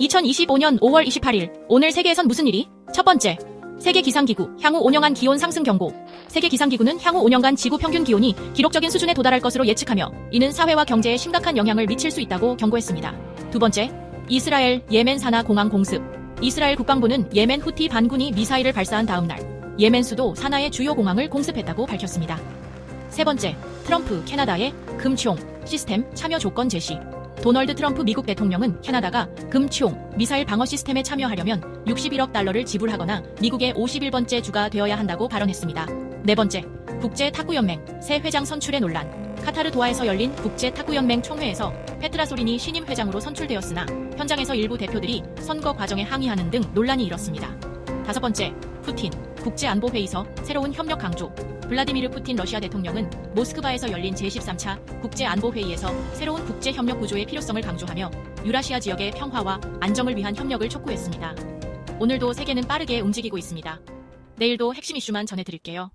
2025년 5월 28일 오늘 세계에선 무슨 일이? 첫 번째, 세계 기상기구 향후 5년간 기온 상승 경고. 세계 기상기구는 향후 5년간 지구 평균 기온이 기록적인 수준에 도달할 것으로 예측하며 이는 사회와 경제에 심각한 영향을 미칠 수 있다고 경고했습니다. 두 번째, 이스라엘 예멘 산하 공항 공습. 이스라엘 국방부는 예멘 후티 반군이 미사일을 발사한 다음 날 예멘 수도 사나의 주요 공항을 공습했다고 밝혔습니다. 세 번째, 트럼프 캐나다의 금총 시스템 참여 조건 제시. 도널드 트럼프 미국 대통령은 캐나다가 금총 미사일 방어 시스템에 참여하려면 61억 달러를 지불하거나 미국의 51번째 주가 되어야 한다고 발언했습니다. 네 번째, 국제 탁구연맹 새 회장 선출의 논란. 카타르 도하에서 열린 국제 탁구연맹 총회에서 페트라 소린이 신임 회장으로 선출되었으나 현장에서 일부 대표들이 선거 과정에 항의하는 등 논란이 일었습니다. 다섯 번째, 푸틴 국제안보회의서 새로운 협력 강조. 블라디미르 푸틴 러시아 대통령은 모스크바에서 열린 제13차 국제안보회의에서 새로운 국제협력 구조의 필요성을 강조하며 유라시아 지역의 평화와 안정을 위한 협력을 촉구했습니다. 오늘도 세계는 빠르게 움직이고 있습니다. 내일도 핵심 이슈만 전해드릴게요.